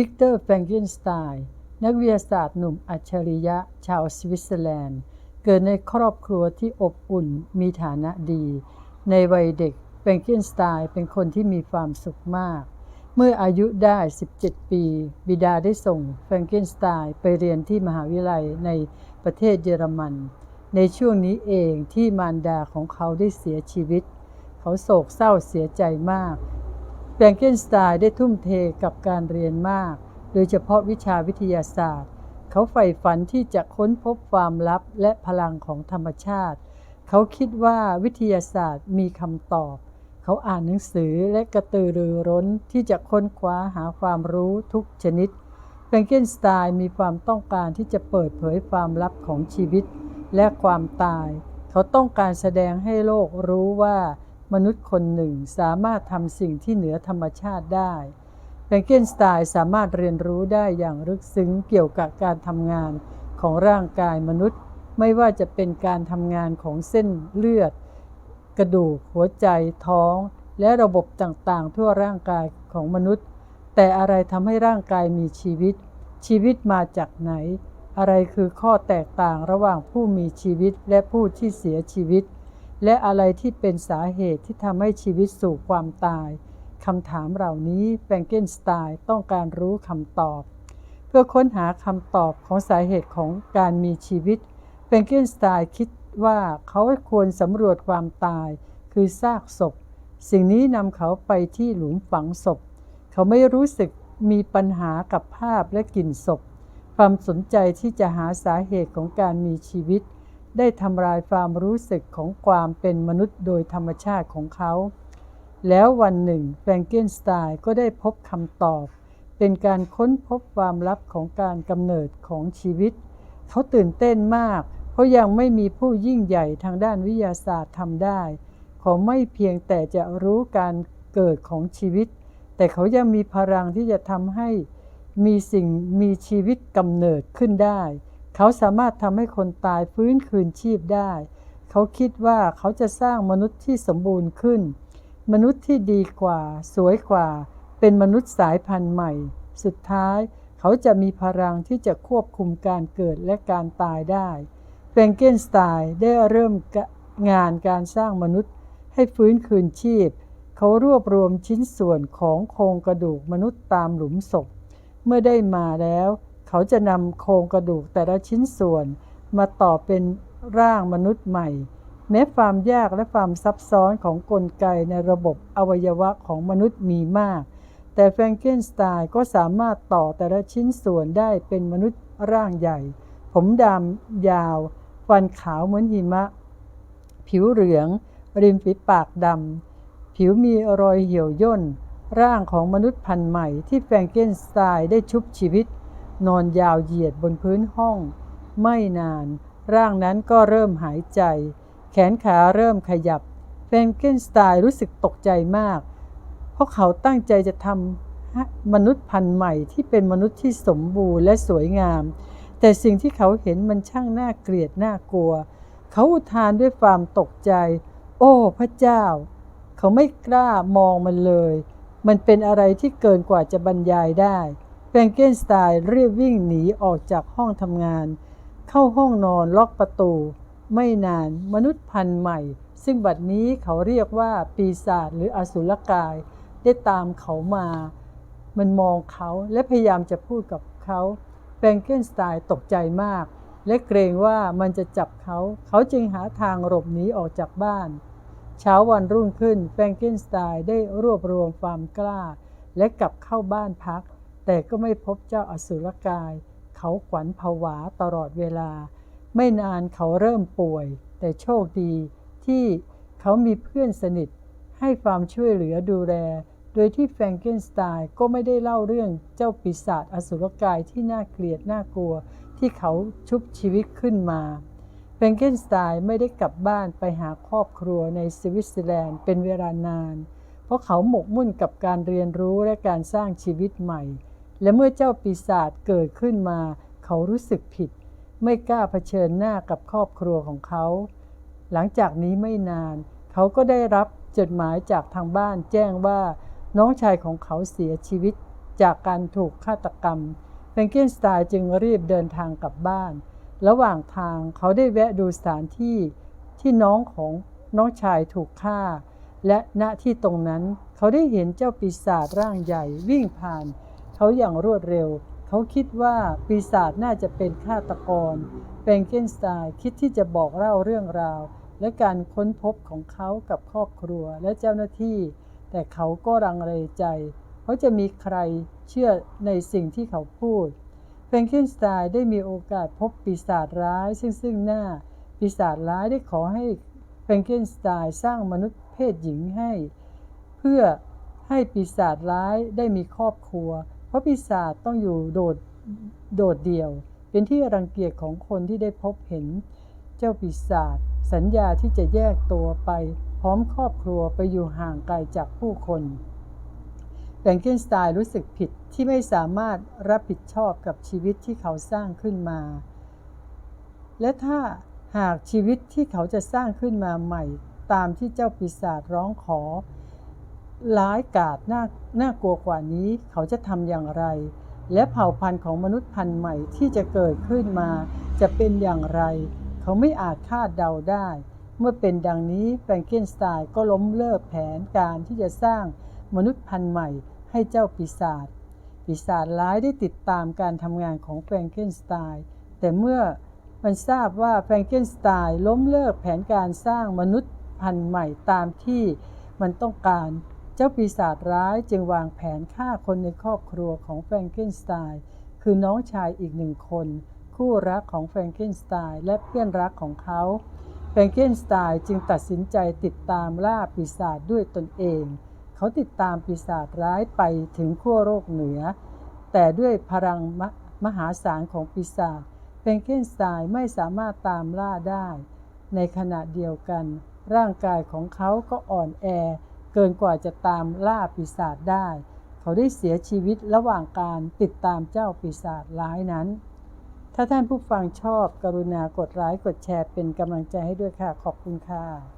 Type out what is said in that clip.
วิกเตอร์แฟรงเกนสไตน์นักวิทยาศาสตร์หนุ่มอัจฉริยะชาวสวิตเซอร์แลนด์ เกิดในครอบครัวที่อบอุ่นมีฐานะดี ในวัยเด็กแฟรงเกนสไตน์เป็นคนที่มีความสุขมาก เมื่ออายุได้ 17 ปี บิดาได้ส่งแฟรงเกนสไตน์ไปเรียนที่มหาวิทยาลัยในประเทศเยอรมัน ในช่วงนี้เองที่มารดาของเขาได้เสียชีวิต เขาโศกเศร้าเสียใจมาก แฟรงเกนสไตน์ได้ทุ่มเทกับการเรียนมาก โดยเฉพาะวิชาวิทยาศาสตร์ เขาใฝ่ฝันที่จะค้นพบความลับและพลังของธรรมชาติ เขาคิดว่าวิทยาศาสตร์มีคำตอบ เขาอ่านหนังสือและกระตือรือร้นที่จะค้นคว้าหาความรู้ทุกชนิดแฟรงเกนสไตน์มีความต้องการที่จะเปิดเผยความลับของชีวิตและความตาย เขาต้องการแสดงให้โลกรู้ว่า มนุษย์คนหนึ่งสามารถทำสิ่งที่เหนือธรรมชาติได้แฟรงเกนสไตน์สามารถเรียนรู้ได้อย่างลึกซึ้งเกี่ยวกับการทำงานของร่างกายมนุษย์ ไม่ว่าจะเป็นการทำงานของเส้นเลือด กระดูกหัวใจท้อง และระบบต่างๆ ทั่วร่างกายของมนุษย์ แต่อะไรทำให้ร่างกายมีชีวิต ชีวิตมาจากไหน อะไรคือข้อแตกต่างระหว่างผู้มีชีวิตและผู้ที่เสียชีวิต และอะไรที่เป็นสาเหตุที่ทำให้ชีวิตสู่ความตายคำถามเหล่านี้แฟรงเกนสไตน์ต้องการรู้คำตอบ เพื่อค้นหาคำตอบของสาเหตุของการมีชีวิตแฟรงเกนสไตน์คิดว่าเขาควรสำรวจความตาย คือซากศพ สิ่งนี้นำเขาไปที่หลุมฝังศพ เขาไม่รู้สึกมีปัญหากับภาพและกลิ่นศพ ความสนใจที่จะหาสาเหตุของการมีชีวิต ได้ทำลายความรู้สึกของความเป็นมนุษย์โดยธรรมชาติของเขา แล้ววันหนึ่งแฟรงเกนสไตน์ก็ได้พบคำตอบ เป็นการค้นพบความลับของการกำเนิดของชีวิต เขาตื่นเต้นมาก เพราะยังไม่มีผู้ยิ่งใหญ่ทางด้านวิทยาศาสตร์ทำได้ เขาไม่เพียงแต่จะรู้การเกิดของชีวิต แต่เขายังมีพลังที่จะทำให้มีสิ่งมีชีวิตกำเนิดขึ้นได้ เขาสามารถทำให้คนตายฟื้นคืนชีพได้ เขาคิดว่าเขาจะสร้างมนุษย์ที่สมบูรณ์ขึ้น มนุษย์ที่ดีกว่า สวยกว่า เป็นมนุษย์สายพันธุ์ใหม่ สุดท้ายเขาจะมีพลังที่จะควบคุมการเกิดและการตายได้แฟงเกนสไตน์ได้เริ่มงานการสร้างมนุษย์ให้ฟื้นคืนชีพ เขารวบรวมชิ้นส่วนของโครงกระดูกมนุษย์ตามหลุมศพ เมื่อได้มาแล้ว เขาจะนำโครงกระดูกแต่ละชิ้นส่วน มาต่อเป็นร่างมนุษย์ใหม่ แม้ความยากและความซับซ้อนของกลไกในระบบอวัยวะของมนุษย์มีมาก แต่แฟรงเกนสไตน์ก็สามารถต่อแต่ละชิ้นส่วนได้เป็นมนุษย์ร่างใหญ่ ผมดำยาว ฟันขาวเหมือนหิมะ ผิวเหลือง ริมฝีปากดำ ผิวมีรอยเหี่ยวย่นร่างของมนุษย์พันธุ์ใหม่ที่แฟรงเกนสไตน์ได้ชุบชีวิต นอนยาวเหยียดบนพื้นห้อง ไม่นาน ร่างนั้นก็เริ่มหายใจ แขนขาเริ่มขยับแฟรงเกนสไตน์รู้สึกตกใจมาก เพราะเขาตั้งใจจะทำมนุษย์พันธุ์ใหม่ที่เป็นมนุษย์ที่สมบูรณ์และสวยงาม แต่สิ่งที่เขาเห็นมันช่างน่าเกลียดน่ากลัว เขาอุทานด้วยความตกใจ โอ้ พระเจ้า เขาไม่กล้ามองมันเลย มันเป็นอะไรที่เกินกว่าจะบรรยายได้ ฟรงเกนสไตน์รีบวิ่งหนีออกจากห้องทำงาน เข้าห้องนอนล็อกประตู ไม่นานมนุษย์พันธุ์ใหม่ ซึ่งบัดนี้เขาเรียกว่าปีศาจหรืออสุรกาย ได้ตามเขามา มันมองเขาและพยายามจะพูดกับเขาแฟรงเกนสไตน์ตกใจมาก และเกรงว่ามันจะจับเขา เขาจึงหาทางหลบหนีออกจากบ้าน เช้าวันรุ่งขึ้นแฟรงเกนสไตน์ได้รวบรวมความกล้า และกลับเข้าบ้านพัก แต่ก็ไม่พบเจ้าอสุรกาย เขาขวัญผวาตลอดเวลา ไม่นานเขาเริ่มป่วย แต่โชคดีที่เขามีเพื่อนสนิท ให้ความช่วยเหลือดูแล โดยที่แฟรงเกนสไตน์ก็ไม่ได้เล่าเรื่องเจ้าปีศาจอสุรกายที่น่าเกลียดน่ากลัว ที่เขาชุบชีวิตขึ้นมาแฟรงเกนสไตน์ไม่ได้กลับบ้านไปหาครอบครัวในสวิตเซอร์แลนด์เป็นเวลานาน เพราะเขาหมกมุ่นกับการเรียนรู้และการสร้างชีวิตใหม่ และเมื่อเจ้าปีศาจเกิดขึ้นมา เขารู้สึกผิด ไม่กล้าเผชิญหน้ากับครอบครัวของเขา หลังจากนี้ไม่นาน เขาก็ได้รับจดหมายจากทางบ้านแจ้งว่าน้องชายของเขาเสียชีวิตจากการถูกฆาตกรรมแฟงเกนสไตน์จึงรีบเดินทางกลับบ้าน ระหว่างทางเขาได้แวะดูสถานที่ที่น้องของน้องชายถูกฆ่า และณที่ตรงนั้นเขาได้เห็นเจ้าปีศาจร่างใหญ่วิ่งผ่าน เขาอย่างรวดเร็ว เขาคิดว่าปีศาจน่าจะเป็นฆาตกรแฟรงเกนสไตน์คิดที่จะบอกเล่าเรื่องราว และการค้นพบของเขากับครอบครัวและเจ้าหน้าที่ แต่เขาก็รังเลใจเขาจะมีใครเชื่อในสิ่งที่เขาพูดแฟรงเกนสไตน์ได้มีโอกาสพบปีศาจร้ายซึ่งซึ่งหน้า ปีศาจร้ายได้ขอให้แฟรงเกนสไตน์สร้างมนุษย์เพศหญิงให้ เพื่อให้ปีศาจร้ายได้มีครอบครัว ราะปีศาจต้องอยู่โดดโดดเดี่ยว เป็นที่รังเกียจของคนที่ได้พบเห็น เจ้าปีศาจสัญญาที่จะแยกตัวไป พร้อมครอบครัวไปอยู่ห่างไกลจากผู้คนแฟรงเกนสไตน์รู้สึกผิดที่ไม่สามารถรับผิดชอบกับชีวิตที่เขาสร้างขึ้นมา และถ้าหากชีวิตที่เขาจะสร้างขึ้นมาใหม่ ตามที่เจ้าปีศาจร้องขอ ร้ายกาจน่าน่ากลัวกว่านี้เขาจะทำอย่างไร และเผ่าพันธุ์ของมนุษย์พันธุ์ใหม่ที่จะเกิดขึ้นมา จะเป็นอย่างไร เขาไม่อาจคาดเดาได้ เมื่อเป็นดังนี้แฟรงเกนสไตน์ก็ล้มเลิกแผนการที่จะสร้างมนุษย์พันธุ์ใหม่ให้เจ้าปีศาจปีศาจร้ายได้ติดตามการทำงานของแฟรงเกนสไตน์แต่เมื่อมันทราบว่าแฟรงเกนสไตน์ล้มเลิกแผนการสร้างมนุษย์พันธุ์ใหม่ตามที่มันต้องการ เจ้าปีศาจร้ายจึงวางแผนฆ่าคนในครอบครัวของแฟรงเกนสไตน์คือน้องชายอีกหนึ่งคน คู่รักของแฟรงเกนสไตน์และเพื่อนรักของเขาแฟรงเกนสไตน์จึงตัดสินใจติดตามล่าปีศาจด้วยตนเอง เขาติดตามปีศาจร้ายไปถึงขั้วโลกเหนือ แต่ด้วยพลังมมหาศาลของปีศาจแฟรงเกนสไตน์ไม่สามารถตามล่าได้ ในขณะเดียวกัน ร่างกายของเขาก็อ่อนแอ เกินกว่าจะตามล่าปีศาจได้ เขาได้เสียชีวิตระหว่างการติดตามเจ้าปีศาจร้ายนั้น ถ้าท่านผู้ฟังชอบกรุณากดไลค์กดแชร์เป็นกำลังใจให้ด้วยค่ะ ขอบคุณค่ะ